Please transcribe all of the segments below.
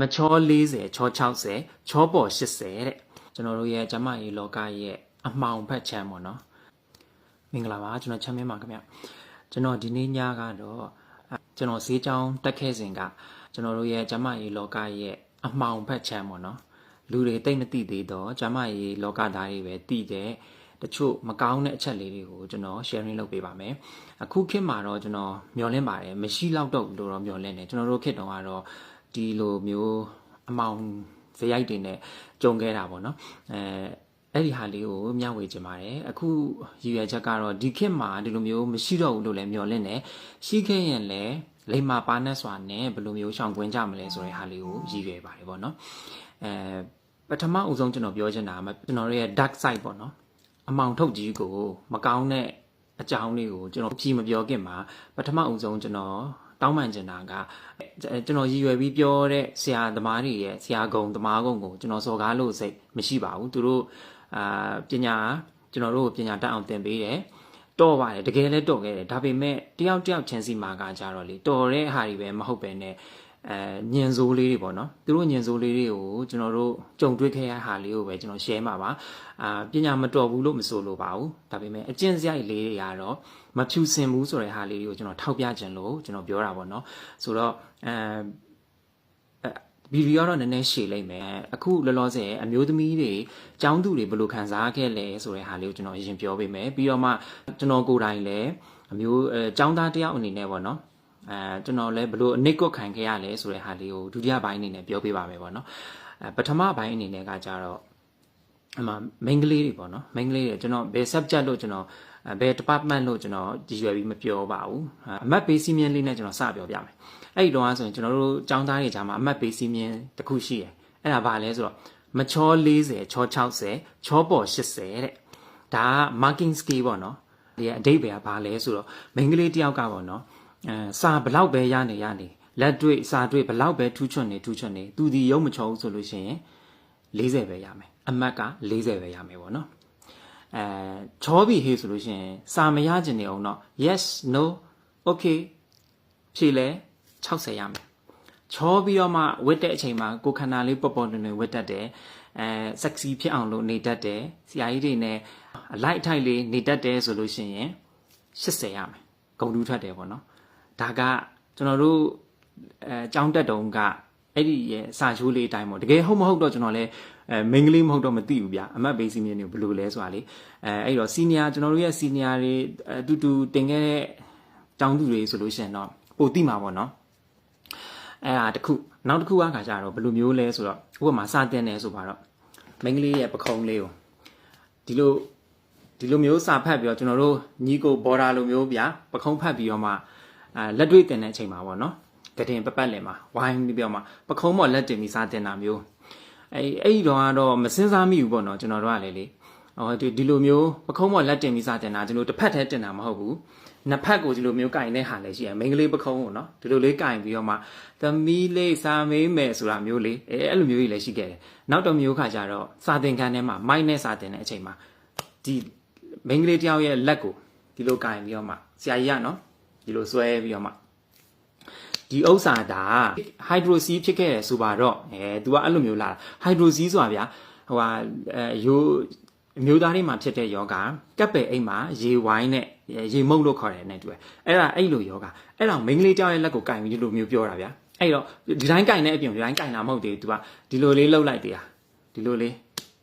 မချော40ချော60ချောပေါ်80တဲ့ကျွန်တော်တို့ရဲ့ကျမကြီးလောကရဲ့အမှောင်ဖက်ချမ်းပေါ့နော်မင်္ဂလာပါကျွန်တော်ချမ်းမင်းပါခင်ဗျကျွန်တော်ဒီနေ့ညကတော့အဲကျွန်တော်ဈေးကြောင်းတက်ခဲ့စဉ်ကကျွန်တော်တို့ရဲ့ကျမကြီးလောကရဲ့အမှောင်ဖက်ချမ်းပေါ့နော်လူတွေတိတ်မသိသေးတော့ကျမကြီးလောကသားတွေပဲသိတဲ့တချို့မကောင်းတဲ့အချက်လေးတွေကိုကျွန်တော် sharing လုပ်ပေးပါမယ်အခုခေတ်မှာတော့ကျွန်တော်မျှော်လင့်ပါတယ်မရှိတော့တော့လို့တော့မျှော်လင့်တယ်ကျွန်တော်တို့ခေတ်တုန်းကတော့ ဒီလိုမျိုးအမောင်ဇယိုက်တွေနဲ့ကြုံခဲ့တာပေါ့နော်အဲအဲ့ဒီဟာလေးကိုမျှဝေချင်ပါတယ်အခုရည်ရွယ်ချက်ကတော့ဒီခေတ်မှာဒီလိုမျိုးမရှိတော့ဘူးလို့လည်းမျှော်လင့်တယ်ရှိခဲ့ရင်လည်းလိမ္မာပါနဲ့စွာနဲ့ဘယ်လိုမျိုးရှောင်ကွင်းကြမလဲဆိုတဲ့ဟာလေးကိုရည်ရွယ်ပါတယ်ပေါ့နော်အဲပထမအဦးဆုံးကျွန်တော်ပြောချင်တာကကျွန်တော်တို့ရဲ့ dark side ပေါ့နော်အမောင်ထုတ်ကြီးကို မကောင်းတဲ့အကြောင်းလေးကိုကျွန်တော်ဖြီးမပြောခင်မှာပထမအဦးဆုံးကျွန်တော် တောင်းပန်ချင်တာကအဲကျွန်တော်ရည်ရွယ်ပြီးပြောတဲ့ဆရာသမားတွေရဲ့ဆရာကုံသမားကုံကိုကျွန်တော်စော်ကားလို့စိတ်မရှိပါဘူးသူတို့အာပညာကျွန်တော်တို့ကိုပညာတတ်အောင်သင်ပေးတယ်တော်ပါတယ်တကယ်လဲတော်ခဲ့တယ်ဒါပေမဲ့တယောက်တယောက်ချင်းစီမှာကကြတော့လေတော်တဲ့ဟာတွေပဲမဟုတ်ပဲနဲ့ အဲညင်စိုးလေးတွေပေါ့နော်သူတို့ညင်စိုးလေးတွေကိုကျွန်တော်တို့ကြုံတွေ့ခဲ့ရဟာလေးကိုပဲကျွန်တော် share မှာပါအာပညာမတော်ဘူးလို့မဆိုလို့ပါဘူးဒါပေမဲ့အကျင့်စရိုက်လေးတွေကတော့မဖြူစင်ဘူးဆိုတဲ့ဟာလေးတွေကိုကျွန်တော်ထောက်ပြခြင်းလို့ကျွန်တော်ပြောတာပေါ့နော်ဆိုတော့အဲဗီဒီယိုတော့နည်းနည်းရှည်လိုက်မယ်အခုလောလောဆယ်အမျိုးသမီးတွေចောင်းသူတွေဘယ်လိုခံစားခဲ့လဲဆိုတဲ့ဟာလေးကိုကျွန်တော်အရင်ပြောပေးမယ်ပြီးတော့မှကျွန်တော်ကိုယ်တိုင်လည်းအမျိုးအဲចောင်းသားတယောက်အနေနဲ့ပေါ့နော် အဲကျွန်တော်လည်းဘလို့အနိတ်ကွက်ခံခဲ့ရလဲဆိုတဲ့ဟာလေးကိုဒုတိယပိုင်းအနေနဲ့ပြောပေးပါမယ်ပေါ့နော်အဲပထမပိုင်းအနေနဲ့ကကြတော့အမှမိန်းကလေးတွေပေါ့နော်မိန်းကလေးတွေကျွန်တော်ဘယ် subject လို့ကျွန်တော်ဘယ် department လို့ကျွန်တော်ကြည်ရွယ်ပြီးမပြောပါဘူးအမတ်ပေးစီးမြင်လေးနဲ့ကျွန်တော်စပြောပြမယ်အဲ့ဒီတော့ဆိုရင်ကျွန်တော်တို့ចောင်းသားတွေကြားမှာအမတ်ပေးစီးမြင်တစ်ခုရှိတယ်အဲ့ဒါဘာလဲဆိုတော့မချော40ချော60ချောပေါ်80တဲ့ဒါက marking scale ပေါ့နော်ဒီအဓိပ္ပာယ်ကဘာလဲဆိုတော့မိန်းကလေးတယောက်ကပေါ့နော် အဲစာဘလောက်ပဲရနေရနေလက်တွေ့စာတွေ့ဘလောက်ပဲထူးချွတ်နေထူးချွတ်နေသူဒီရုံမချောဘူးဆိုလို့ရှိရင်40ပဲရမယ်အမတ်က40ပဲရမယ်ပေါ့နော်အဲချောပြီဟေးဆိုလို့ရှိရင်စာမရကျင်နေအောင်တော့ yes no okay ဖြေလဲ60ရမယ်ချောပြီးတော့မှဝတ်တဲ့အချိန်မှာကိုခန္ဓာလေးပေါ်ပေါ်တွင်တွင်ဝတ်တတ်တယ်အဲ sexy ဖြစ်အောင်လို့နေတတ်တယ်ဆရာကြီးတွေနဲ့အလိုက်အထိုက်လေးနေတတ်တယ်ဆိုလို့ရှိရင်80ရမယ်ဂုံတူးထွက်တယ်ပေါ့နော် ဒါကကျွန်တော်တို့အဲကြောင်းတက်တုံးကအဲ့ဒီရဲ့စာချိုးလေးအတိုင်းပေါ့တကယ်ဟုတ်မဟုတ်တော့ကျွန်တော်လည်းအဲမိန်းကလေးမဟုတ်တော့မသိဘူးဗျအမတ်ဘေးစီမင်းတွေဘယ်လိုလဲဆိုတာလေအဲအဲ့တော့စီနီယာကျွန်တော်တို့ရဲ့စီနီယာတွေအတူတူတင်ခဲ့တဲ့တောင်းသူတွေဆိုလို့ရှိရင်တော့ပိုသိမှာပေါ့နော်အဲ့ဒါတခုနောက်တစ်ခုကခါကြတော့ဘယ်လိုမျိုးလဲဆိုတော့ဥပမာစတင်တယ်ဆိုပါတော့မိန်းကလေးရဲ့ပခုံးလေးကိုဒီလိုဒီလိုမျိုးစာဖတ်ပြီးတော့ကျွန်တော်တို့ညီကိုဘော်ဒါလိုမျိုးဗျာပခုံးဖတ်ပြီးတော့မှ အဲလက်တွေ့တင်တဲ့အချိန်မှာပေါ့နော်ကတင်ပပတ်လင်မှာဝိုင်းပြီးပြောမှပခုံးပေါ်လက်တင်ပြီးစာတင်တာမျိုးအဲအဲ့ဒီတော့ကတော့မစင်စားမိဘူးပေါ့နော်ကျွန်တော်တို့ကလေလေဟောဒီဒီလိုမျိုးပခုံးပေါ်လက်တင်ပြီးစာတင်တာကျွန်တော်တစ်ဖက်တည်းတင်တာမဟုတ်ဘူးနှစ်ဖက်ကိုဒီလိုမျိုးကင်တဲ့ဟာလည်းရှိရမိန်းကလေးပခုံးကိုနော်ဒီလိုလေးကင်ပြီးတော့မှသမီးလေးစာမေးမယ်ဆိုတာမျိုးလေးအဲအဲ့လိုမျိုးကြီးလည်းရှိခဲ့တယ်နောက်တစ်မျိုးခါကျတော့စာတင်ခန်းထဲမှာမိုက်နဲ့စာတင်တဲ့အချိန်မှာဒီမိန်းကလေးတယောက်ရဲ့လက်ကိုဒီလိုကင်ပြီးတော့မှဆရာကြီးကနော် ဒီလိုဆွဲပြီးတော့မှဒီဥစ္စာဒါဟိုက်ဒရိုစီးဖြစ်ခဲ့တယ်ဆိုပါတော့အဲ तू ကအဲ့လိုမျိုးလာဟိုက်ဒရိုစီးဆိုတာဗျာဟိုဟာအဲရိုးအမျိုးသားတွေမှာဖြစ်တဲ့ယောဂကပ်ပယ်အိမ်မှာရေဝိုင်းနဲ့ရေမုတ်လို့ခေါ်တယ်နဲ့တူတယ်အဲ့ဒါအဲ့လိုယောဂအဲ့တော့မိန်းကလေးတယောက်ရဲ့လက်ကိုကင်ပြီးဒီလိုမျိုးပြောတာဗျာအဲ့တော့ဒီတိုင်းကင်တဲ့အပြင်ဒီတိုင်းကင်တာမဟုတ်သေးဘူး तू ကဒီလိုလေးလှုပ်လိုက်သေးတာဒီလိုလေး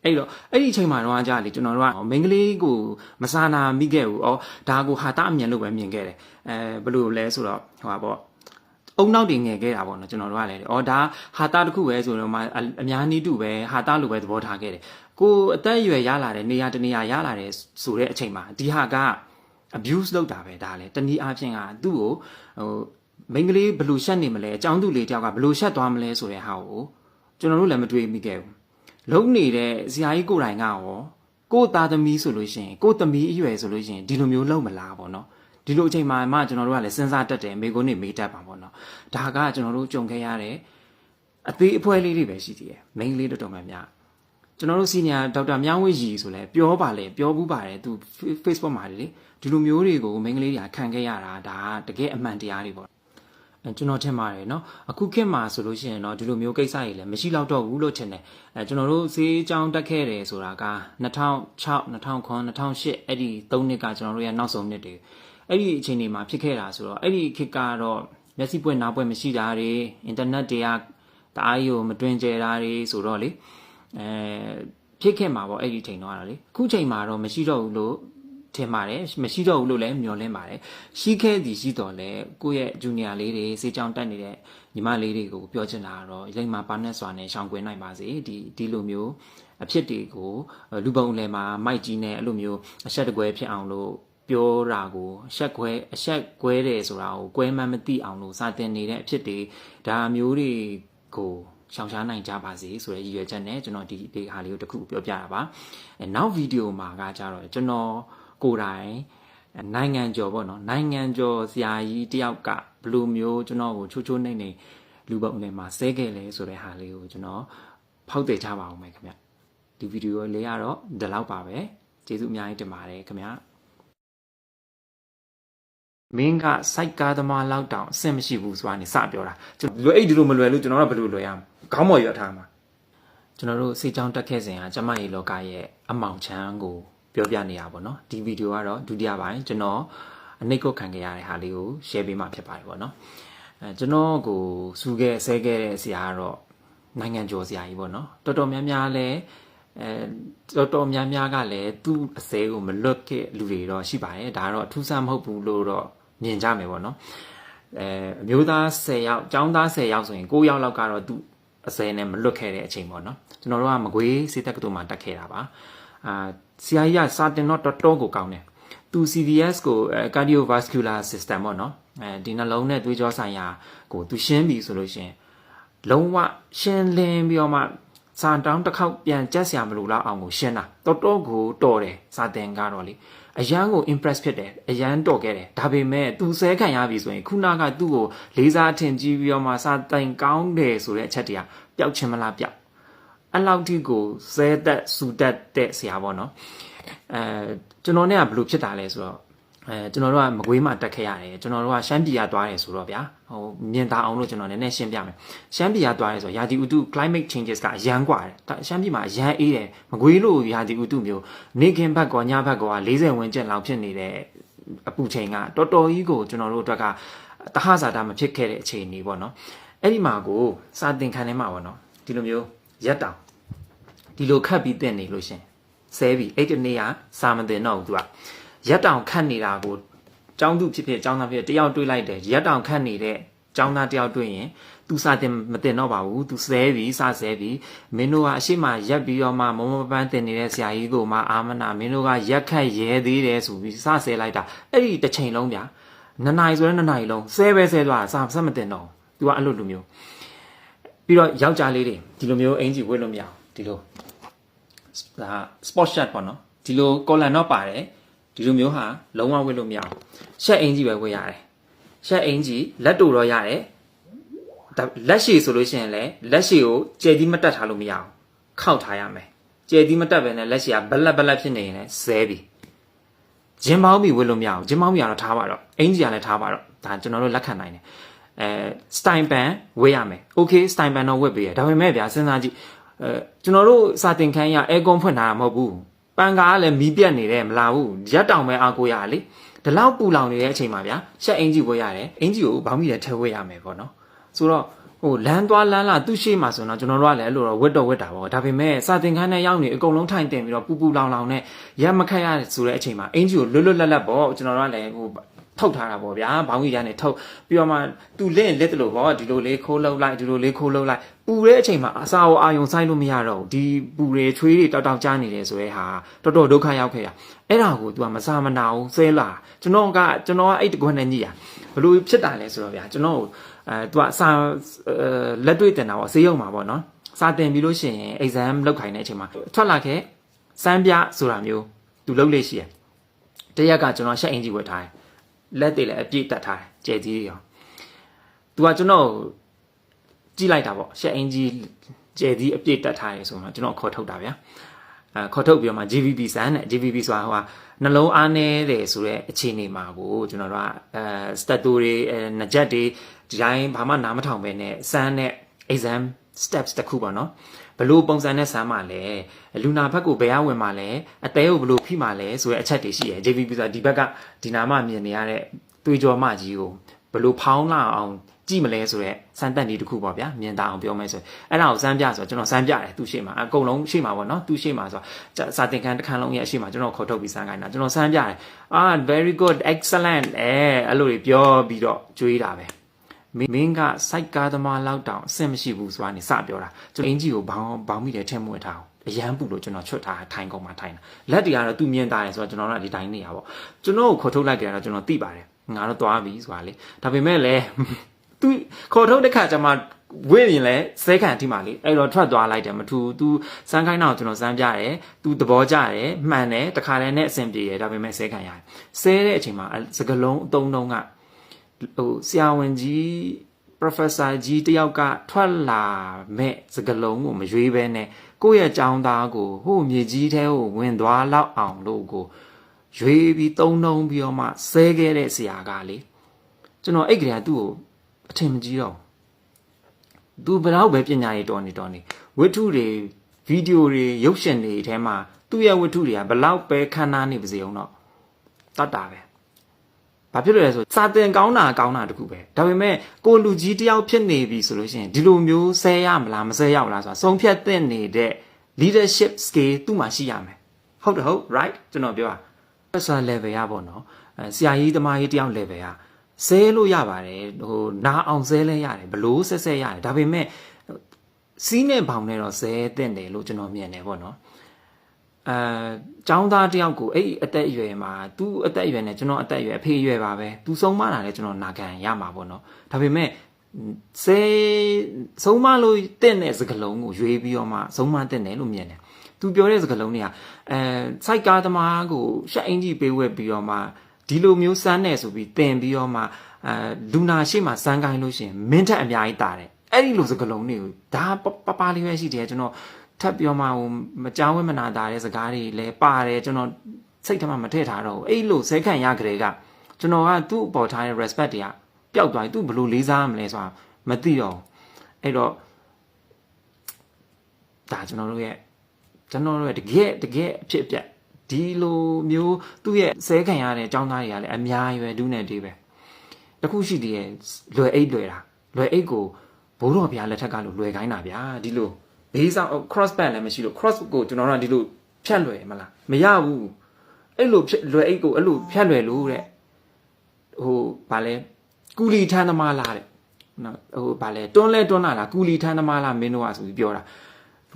အဲ့တော့အဲ့ဒီအချိန်မှာတော့ကြာလေကျွန်တော်တို့ကမိန်းကလေးကိုမစာနာမိခဲ့ဘူးဩဒါကိုဟာတာအမြင်လို့ပဲမြင်ခဲ့တယ်အဲဘယ်လိုလဲဆိုတော့ဟိုပါပေါ့အုံနောက်တင်ငယ်ခဲ့တာပေါ့နော်ကျွန်တော်တို့ကလည်းဩဒါဟာတာတစ်ခုပဲဆိုတော့မှအများနီးတူပဲဟာတာလိုပဲသဘောထားခဲ့တယ်ကိုအသက်အရွယ်ရလာတယ်နေရာတနေရာရလာတယ်ဆိုတဲ့အချိန်မှာဒီဟာက abuse လုပ်တာပဲဒါလည်းတနည်းအားဖြင့်ကသူ့ကိုဟိုမိန်းကလေးဘယ်လိုရှက်နေမလဲအကြောင်းသူလေးတယောက်ကဘယ်လိုရှက်သွားမလဲဆိုတဲ့ဟာကိုကျွန်တော်တို့လည်းမတွေးမိခဲ့ဘူး လုံးနေတဲ့ဇာကြီးကိုယ်တိုင်ကရောကို့သားသမီးဆိုလို့ရှိရင်ကို့သမီးအရွယ်ဆိုလို့ရှိရင်ဒီလိုမျိုးလုပ်မလားပေါ့နော်ဒီလိုအချိန်မှာမှကျွန်တော်တို့ကလည်းစဉ်းစားတတ်တယ်မိကုန်းနေမေးတတ်ပါပေါ့နော်ဒါကကျွန်တော်တို့ကြုံခဲ့ရတဲ့အသေးအဖွဲလေးတွေပဲရှိသေးတယ်မိန်းကလေးတော်တော်များများကျွန်တော်တို့စီနီယာဒေါက်တာမြောင်းဝေးကြီးဆိုလဲပြောပါလေပြောဘူးပါတယ်သူ Facebook မှာလေဒီလိုမျိုးတွေကိုမိန်းကလေးတွေကခံခဲ့ရတာဒါတကယ်အမှန်တရားတွေပေါ့အဲ ကျွန်တော်ထင်ပါတယ်เนาะအခုခေတ်မှာဆိုလို့ရှိရင်เนาะဒီလိုမျိုးကိစ္စတွေလည်းမရှိတော့တော့ဘူးလို့ထင်တယ်အဲကျွန်တော်တို့ဈေးကြောင်းတက်ခဲ့တယ်ဆိုတာက2006 2009 2008အဲ့ဒီ3နှစ်ကကျွန်တော်တို့ရဲ့နောက်ဆုံးနှစ်တွေအဲ့ဒီအချိန်တွေမှာဖြစ်ခဲ့တာဆိုတော့အဲ့ဒီခေတ်ကတော့မျက်စိပွင့်နားပွင့်မရှိတာတွေအင်တာနက်တွေကတအားကြီးကိုမတွင်ကျဲတာတွေဆိုတော့လေအဲဖြစ်ခဲ့မှာပေါ့အဲ့ဒီချိန်တော့အဲ့ဒါလေအခုချိန်မှာတော့မရှိတော့ဘူးလို့ ထင်ပါတယ်မရှိတော့ဘူးလို့လည်းမျှော်လင့်ပါတယ်ရှိခဲ့သည်ရှိတော်လဲကိုယ့်ရဲ့ဂျူနီယာလေးတွေစေချောင်းတက်နေတဲ့ညီမလေးတွေကိုပြောချင်တာကတော့လိမ့်မှာပါနဲ့စွာနဲ့ရှောင်ကွင်းနိုင်ပါစေဒီဒီလိုမျိုးအဖြစ်တွေကိုလူပုံလည်းမှာမိုက်ကြီးနဲ့အဲ့လိုမျိုးအဆက်တကွဲဖြစ်အောင်လို့ပြောတာကိုအဆက်ခွဲအဆက်ကွဲတယ်ဆိုတာကိုကွဲမှန်းမသိအောင်လို့စတင်နေတဲ့အဖြစ်တွေဒါမျိုးတွေကိုရှောင်ရှားနိုင်ကြပါစေဆိုတဲ့ရည်ရွယ်ချက်နဲ့ကျွန်တော်ဒီဒီဟာလေးကိုတစ်ခုပြောပြတာပါအဲနောက်ဗီဒီယိုမှာကကြတော့ကျွန်တော် ကိုယ်တိုင်နိုင်ငံကျော်ပေါ့နော်နိုင်ငံကျော်ဆရာကြီးတယောက်ကဘယ်လိုမျိုးကျွန်တော်ကိုချိုးချိုးနေနေလူပုံနဲ့မှာဆဲခဲ့လဲဆိုတဲ့ဟာလေးကိုကျွန်တော်ဖောက်တည်ချပါအောင်မယ်ခင်ဗျဒီဗီဒီယိုလေးကတော့ဒီလောက်ပါပဲကျေးဇူးအများကြီးတင်ပါတယ်ခင်ဗျမင်းကစိုက်ကားသမားလောက်တောင်အဆင်မရှိဘူးဆိုတာနေစပြောတာကျွန်တော်လွယ်အိတ်ဒီလိုမလွယ်လို့ကျွန်တော်ကဘယ်လိုလွယ်ရမလဲခေါင်းပေါ်ရွက်ထားမှာကျွန်တော်တို့စေချောင်းတက်ခဲ့စဉ်ကကျမကြီးလောကရဲ့အမောင်ချမ်းကို ပြောပြနေရပါတော့ဒီဗီဒီယိုကတော့ဒုတိယပိုင်းကျွန်တော်အနိတ်ကုတ်ခံခဲ့ရတဲ့ဟာလေးကို share ပေးမှဖြစ်ပါတယ်ပေါ့နော်အဲကျွန်တော်ကိုစူခဲ့ဆဲခဲ့တဲ့ဆရာကတော့နိုင်ငံကျော်ဆရာကြီးပေါ့နော်တော်တော်များများလဲအဲတော်တော်များများကလည်းသူ့အစဲကိုမလွတ်ခဲ့လူတွေတော့ရှိပါတယ်ဒါကတော့အထူးဆန်းမဟုတ်ဘူးလို့တော့မြင်ကြမယ်ပေါ့နော်အဲအမျိုးသား10ယောက်ចောင်းသား10ယောက်ဆိုရင်9ယောက်လောက်ကတော့သူ့အစဲနဲ့မလွတ်ခဲ့တဲ့အချိန်ပေါ့နော်ကျွန်တော်တို့ကမကွေးစေတက်ကတူမှာတက်ခဲ့တာပါအာ ဆရာကြီးကစာတင်တော့တော်တော်ကိုကောင်းတယ်သူ CVS ကို cardiovascular system ပေါ့နော်အဲဒီနှလုံးနဲ့သွေးကြောဆိုင်ရာကိုသူရှင်းပြီဆိုလို့ရှင်လုံးဝရှင်းလင်းပြီးတော့မှစာတောင်းတစ်ခေါက်ပြန်ကြက်ဆရာမလို့လောက်အောင်ကိုရှင်းတာတော်တော်ကိုတော်တယ်စာတင်ကတော့လေအရန်ကို impress ဖြစ်တယ်အရန်တော်ခဲ့တယ်ဒါပေမဲ့သူဆဲခံရပြီဆိုရင်ခုနကသူ့ကိုလေးစားထင်ကြီးပြီးတော့မှစာတိုင်ကောင်းတယ်ဆိုတဲ့အချက်တည်းကပျောက်ချင်းမလားပျောက် အဲ့လောက်ထိကိုဇဲသက်စူတက်တဲ့ဆရာပေါ့နော်အဲကျွန်တော်နဲ့ကဘလို့ဖြစ်တာလဲဆိုတော့အဲကျွန်တော်တို့ကမကွေးမှာတက်ခဲ့ရတယ်ကျွန်တော်တို့ကရှမ်းပြည်ကသွားတယ်ဆိုတော့ဗျာဟိုမြင်သာအောင်လို့ကျွန်တော်နည်းနည်းရှင်းပြမယ်ရှမ်းပြည်ကသွားတယ်ဆိုတော့ရာသီဥတု climate changes ကအရန်กว่าတယ်ရှမ်းပြည်မှာအရန်အေးတယ်မကွေးလို့ရာသီဥတုမျိုးနေခင်ဘက်ကောညဘက်ကော40ဝန်းကျင်လောက်ဖြစ်နေတဲ့အပူချိန်ကတော်တော်ကြီးကိုကျွန်တော်တို့အတွက်ကတဟဇာတာမဖြစ်ခဲ့တဲ့အခြေအနေပေါ့နော်အဲ့ဒီမှာကိုစာသင်ခန်းထဲမှာပေါ့နော်ဒီလိုမျိုးရက်တောင် ဒီလိုခတ်ပြီးတင်နေလို့ရှင်ဆဲပြီအဲ့ဒီနေ့ကစာမတင်တော့ဘူးသူကရက်တောင်ခတ်နေတာကိုចောင်းသူဖြစ်ဖြစ်ចောင်းသားဖြစ်တယောက်တွေ့လိုက်တယ်ရက်တောင်ခတ်နေတဲ့ចောင်းသားတယောက်တွေ့ရင်သူစာတင်မတင်တော့ပါဘူးသူဆဲပြီစာဆဲပြီမင်းတို့ကအရှိမရက်ပြီးတော့မှမမပန်းတင်နေတဲ့ဆရာကြီးကိုမှအာမနာမင်းတို့ကရက်ခတ်ရဲသေးတယ်ဆိုပြီးစာဆဲလိုက်တာအဲ့ဒီတစ်ချိန်လုံးဗျာနှစ်နိုင်ဆိုရင်နှစ်နိုင်လုံးဆဲပဲဆဲသွားတာစာဆက်မတင်တော့သူကအဲ့လိုလူမျိုးပြီးတော့ယောက်ျားလေးတွေဒီလိုမျိုးအင်ကြီးဝတ်လို့မရဘူးဒီလို ဒါ sport shirt ပေါ့နော်ဒီလို collar တော့ပါတယ်ဒီလိုမျိုးဟာလုံးဝဝတ်လို့မရဘူးရှက်အင်ကြီးပဲဝတ်ရတယ်ရှက်အင်ကြီးလက်တူတော့ရတယ်လက်ရှည်ဆိုလို့ရှိရင်လည်းလက်ရှည်ကိုကျဲကြီးမတက်ထားလို့မရဘူးခောက်ထားရမယ်ကျဲကြီးမတက်ပဲနဲ့လက်ရှည်ကဘလက်ဘလက်ဖြစ်နေရင်လည်းဇဲပြီဂျင်းမောင်းမီဝတ်လို့မရဘူးဂျင်းမောင်းမီကတော့ထားပါတော့အင်ကြီးကလည်းထားပါတော့ဒါကျွန်တော်တို့လက်ခံနိုင်တယ်အဲ stein pan ဝတ်ရမယ် okay stein pan တော့ဝတ်ပေးရဒါပေမဲ့ဗျာစဉ်းစားကြည့် အဲကျွန်တော်တို့စာတင်ခန်းရအဲကွန်ဖွင့်ထားတာမဟုတ်ဘူးပန်ကားကလည်းမီးပြတ်နေတယ်မလာဘူးရက်တောင်ပဲအားကိုရလေဒီလောက်ပူလောင်နေတဲ့အချိန်မှာဗျာရှက်အင်ကြီးဝတ်ရတယ်အင်ကြီးကိုဘောင်းမီနဲ့ထည့်ဝတ်ရမယ်ပေါ့နော်ဆိုတော့ဟိုလမ်းသွားလမ်းလာသူ့ရှိမှဆိုတော့ကျွန်တော်တို့ကလည်းအဲ့လိုတော့ဝတ်တော့ဝတ်တာပေါ့ဒါပေမဲ့စာတင်ခန်းထဲရောက်နေအကုန်လုံးထိုင်တင်ပြီးတော့ပူပူလောင်လောင်နဲ့ရက်မခတ်ရဆိုတဲ့အချိန်မှာအင်ကြီးကိုလွတ်လွတ်လပ်လပ်ပေါ့ကျွန်တော်တို့ကလည်းဟို ထုတ်ထားတာပေါ့ဗျာဘောင်းကြီးရနေထုတ်ပြီးတော့မှသူလင့်လက်တလို့ပေါ့ဒီလိုလေးခိုးလောက်လိုက်ဒီလိုလေးခိုးလောက်လိုက်ပူတဲ့အချိန်မှာအစာကိုအာယုံဆိုင်လို့မရတော့ဘူးဒီပူတွေချွေးတွေတောက်တောက်ကြားနေတယ်ဆိုရဲဟာတော်တော်ဒုက္ခရောက်ခဲ့တာအဲ့ဒါကို तू ကမစာမနာဘူးဆဲလာကျွန်တော်ကကျွန်တော်ကအဲ့တကွန်းနဲ့ညိရဘလို့ဖြစ်တာလဲဆိုတော့ဗျာကျွန်တော်အဲ तू ကစာလက်တွေ့တင်တာပေါ့ဆေးရုံမှာပေါ့နော်စာတင်ပြီးလို့ရှိရင် exam လောက်ခိုင်းတဲ့အချိန်မှာထွက်လာခဲ့စမ်းပြဆိုတာမျိုး तू လုပ်လေ့ရှိရတရက်ကကျွန်တော်ရှက်အင်ကြီးဝတ်ထားတယ် လက်တွေလည်းအပြည့်တက်ထားတယ်ကြဲကြီးရော။ तू ကကျွန်တော်ကြည့်လိုက်တာပေါ့ရှက်အင်ကြီးကြဲကြီးအပြည့်တက်ထားတယ်ဆိုတော့ကျွန်တော်ခေါ်ထုတ်တာဗျာ။အဲခေါ်ထုတ်ပြီးတော့မှ GVP စမ်းတဲ့ GVP ဆိုတာဟိုဟာနှလုံးအားနေတယ်ဆိုတော့အခြေအနေမှာကိုကျွန်တော်တို့ကအဲ stat တွေအဲငကြက်တွေဒီတိုင်းဘာမှနားမထောင်ပဲနဲ့စမ်းတဲ့ exam steps တစ်ခုပေါ့နော်ဘလို့ပုံစံနဲ့စမ်းမှလဲလူနာဘက်ကိုဘယ်ရဝင်မှလဲအသေးကိုဘလို့ဖိမှလဲဆိုတဲ့အချက်တွေရှိရယ် JVP ဆိုတာဒီဘက်ကဒီနာမမြင်နေရတဲ့တွေးကြောမကြီးကိုဘလို့ဖောင်းလာအောင်ကြည့်မလဲဆိုတော့စမ်းတက်နေတစ်ခုပေါ့ဗျာမြင်တာအောင်ပြောမယ်ဆိုရင်အဲ့ဒါကိုစမ်းပြဆိုတော့ကျွန်တော်စမ်းပြတယ်သူ့ရှေ့မှာအကုန်လုံးရှေ့မှာပေါ့နော်သူ့ရှေ့မှာဆိုတော့စာသင်ခန်းတစ်ခန်းလုံးရဲ့အရှေ့မှာကျွန်တော်ခေါ်ထုတ်ပြီးစမ်းခိုင်းတာကျွန်တော်စမ်းပြတယ်အာ very good excellent အဲအဲ့လိုတွေပြောပြီးတော့ကြွေးတာပဲ မင်းမင်းကစိုက်ကားသမားလောက်တောင်အဆင်မရှိဘူးဆိုတာနေစပြောတာကျွန်တော်အင်ကြီးကိုဘောင်းဘောင်းမိတယ်ထဲမွေးထားအောင်အရန်ပူလို့ကျွန်တော်ချွတ်ထားထိုင်ကုန်မှာထိုင်တာလက်တွေကတော့သူမြင်တာတယ်ဆိုတော့ကျွန်တော်တို့ကဒီတိုင်းနေရပါပေါ့ကျွန်တော်ကိုခေါ်ထုတ်လိုက်ကြတော့ကျွန်တော်သိပါတယ်ငါတော့သွားပြီဆိုတာလေဒါပေမဲ့လည်းသူခေါ်ထုတ်တဲ့ခါကျမှဝင့်ရင်လဲစဲခံအထိမှလေအဲ့တော့ထွက်သွားလိုက်တယ်မထူသူစမ်းခိုင်းတော့ကျွန်တော်စမ်းပြတယ်သူသဘောကျတယ်မှန်တယ်တခါတည်းနဲ့အဆင်ပြေတယ်ဒါပေမဲ့စဲခံရတယ်စဲတဲ့အချိန်မှာစကလုံးအတုံးတုံးက ဟိုဆရာဝန်ကြီး professor ကြီးတယောက်ကထွက်လာမဲ့စကလုံးကိုမရွေးဘဲနဲ့ကိုယ့်ရဲ့ចောင်းသားကိုဟိုမြေကြီးထဲကိုဝင်သွားလောက်အောင်လို့ကိုရွေးပြီးတုံးတုံးပြီးတော့မှဆဲခဲ့တဲ့ဆရာကလေကျွန်တော်အဲ့ကလေးကသူ့ကိုအထင်မကြီးတော့သူဘယ်တော့ပဲပညာရေးတော်နေတော်နေဝတ္ထုတွေဗီဒီယိုတွေရုပ်ရှင်တွေအဲထဲမှာသူ့ရဲ့ဝတ္ထုတွေကဘယ်လောက်ပဲခမ်းနားနေပါစေအောင်တော့တတ်တာပဲ ဘာဖြစ်လို့လဲဆိုစာတင်ကောင်းတာကောင်းတာတခုပဲဒါပေမဲ့ကိုလူကြီးတယောက်ဖြစ်နေပြီဆိုလို့ရှိရင်ဒီလိုမျိုးဆဲရမလားမဆဲရဘူးလားဆိုတာဆုံးဖြတ်သင့်နေတဲ့ leadership skill သူ့မှာရှိရမယ်ဟုတ်တယ်ဟုတ် right ကျွန်တော်ပြောတာ professor level ရပေါ့နော်အဲဆရာကြီးတမကြီးတယောက် level ရဆဲလို့ရပါတယ်ဟိုနားအောင်ဆဲလဲရတယ်ဘလို့ဆက်ဆက်ရတယ်ဒါပေမဲ့စီးနဲ့ဘောင်နဲ့တော့ဆဲသင့်တယ်လို့ကျွန်တော်မြင်တယ်ပေါ့နော် အဲចောင်းသားတယောက်ကိုအဲ့ဒီအသက်အရွယ်မှာသူ့အသက်အရွယ်နဲ့ကျွန်တော်အသက်အရွယ်အဖေအရွယ်ပါပဲသူဆုံးမတာလဲကျွန်တော်နာခံရမှာပေါ့နော်ဒါပေမဲ့စေဆုံးမလို့တင့်တဲ့စကလုံးကိုရွေးပြီးတော့မှဆုံးမတင့်တယ်လို့မြင်တယ်သူပြောတဲ့စကလုံးတွေကအဲစိုက်ကားသမားကိုရှက်အင်ကြီးပေးဝက်ပြီးတော့မှဒီလိုမျိုးစမ်းနေဆိုပြီးတင်ပြီးတော့မှအဲလူနာရှိမှစမ်းကိုင်းလို့ရှရင်မင်းထက်အများကြီးတာတယ်အဲ့ဒီလိုစကလုံးတွေကိုဒါပပလေးပဲရှိတယ်ကျွန်တော် ထပ်ပြောမှဟိုမကြောင်းဝဲမနာတာတဲ့စကားတွေလည်းပါတယ်ကျွန်တော်စိတ်ထဲမှာမထည့်ထားတော့ဘူးအဲ့လိုဆဲခံရကြတဲ့ကကျွန်တော်ကသူ့အပေါ်ထားတဲ့ respect တွေကပျောက်သွားပြီသူဘယ်လိုလေးစားမလဲဆိုတာမသိတော့ဘူးအဲ့တော့ဒါကျွန်တော်တို့ရဲ့ကျွန်တော်တို့ရဲ့တကယ်တကယ်အဖြစ်အပျက်ဒီလိုမျိုးသူ့ရဲ့ဆဲခံရတဲ့အကြောင်းသားတွေကလည်းအများကြီးပဲဒုနဲ့တေးပဲတခုရှိသေးရဲ့လွယ်အိတ်လွယ်တာလွယ်အိတ်ကိုဘိုးတော်ဘုရားလက်ထက်ကလို့လွယ်ခိုင်းတာဗျာဒီလို ဘေးဆောင် cross band လည်းမရှိလို့ cross ကိုကျွန်တော်တို့ကဒီလိုဖြတ်လွယ်မလားမရဘူးအဲ့လိုဖြတ်လွယ်အိတ်ကိုအဲ့လိုဖြတ်လွယ်လို့တဲ့ဟိုဗာလဲကူလီထမ်းသမားလားတဲ့နော်ဟိုဗာလဲတွန်းလဲတွန်းလာလားကူလီထမ်းသမားလားမင်းတို့ကဆိုပြီးပြောတာ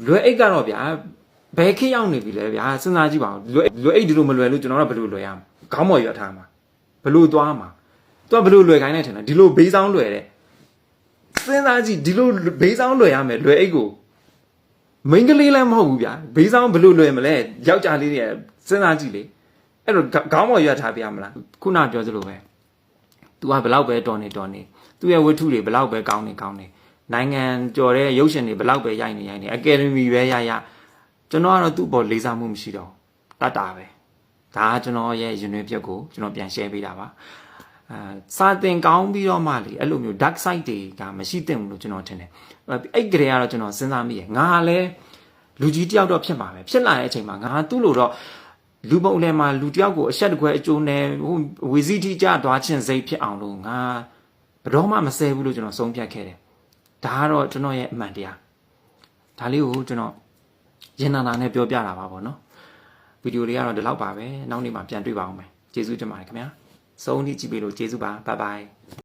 လွယ်အိတ်ကတော့ဗျာဘယ်ခေတ်ရောက်နေပြီလဲဗျာစဉ်းစားကြည့်ပါဦးလွယ်လွယ်အိတ်ဒီလိုမလွယ်လို့ကျွန်တော်တို့ဘယ်လိုလွယ်ရမလဲခေါင်းပေါ်ရွက်ထားမှာဘယ်လိုသွားမှာသူကဘယ်လိုလွယ်ခိုင်းနေထင်တယ်ဒီလိုဘေးဆောင်လွယ်တဲ့စဉ်းစားကြည့်ဒီလိုဘေးဆောင်လွယ်ရမယ်လွယ်အိတ်ကို မိန်းကလေးလည်းမဟုတ်ဘူးဗျာဘေးဆောင်ဘယ်လို့လွယ်မလဲယောက်ျားလေးတွေစဉ်းစားကြည့်လေအဲ့တော့ခေါင်းပေါ်ရွက်ထားပြရမလားခုနပြောသလိုပဲ तू ကဘယ်လောက်ပဲတော်နေတော်နေသူ့ရဲ့ဝတ္ထုတွေဘယ်လောက်ပဲကောင်းနေကောင်းနေနိုင်ငံကျော်တဲ့ရုပ်ရှင်တွေဘယ်လောက်ပဲရိုက်နေရိုက်နေအကယ်ဒမီပဲရရကျွန်တော်ကတော့သူ့ပေါ်လေးစားမှုမရှိတော့တတ်တာပဲဒါကကျွန်တော်ရဲ့ရင်ွေပြက်ကိုကျွန်တော်ပြန် share ပေးတာပါ အာစာတင်ကောင်းပြီးတော့မှလေအဲ့လိုမျိုး dark side တွေကမရှိသင့်ဘူးလို့ကျွန်တော်ထင်တယ်အဲ့ကလေးကတော့ကျွန်တော်စဉ်းစားမိရငါလည်းလူကြီးတယောက်တော့ဖြစ်မှာပဲဖြစ်လာတဲ့အချိန်မှာငါသူ့လိုတော့လူပုံထဲမှာလူတယောက်ကိုအဆက်တကွဲအကျိုးနဲ့ဟိုဝီစီတီကြသွားခြင်းစိတ်ဖြစ်အောင်လို့ငါဘယ်တော့မှမဆဲဘူးလို့ကျွန်တော်ဆုံးဖြတ်ခဲ့တယ်ဒါကတော့ကျွန်တော်ရဲ့အမှန်တရားဒါလေးကိုကျွန်တော်ရင်နာနာနဲ့ပြောပြတာပါပေါ့နော်ဗီဒီယိုလေးကတော့ဒီလောက်ပါပဲနောက်နေ့မှပြန်တွေ့ပါအောင်မယ်ကျေးဇူးတင်ပါတယ်ခင်ဗျာ ဆုံးထိကြည့်ပေးလို့ကျေးဇူးပါဘိုင်ဘိုင်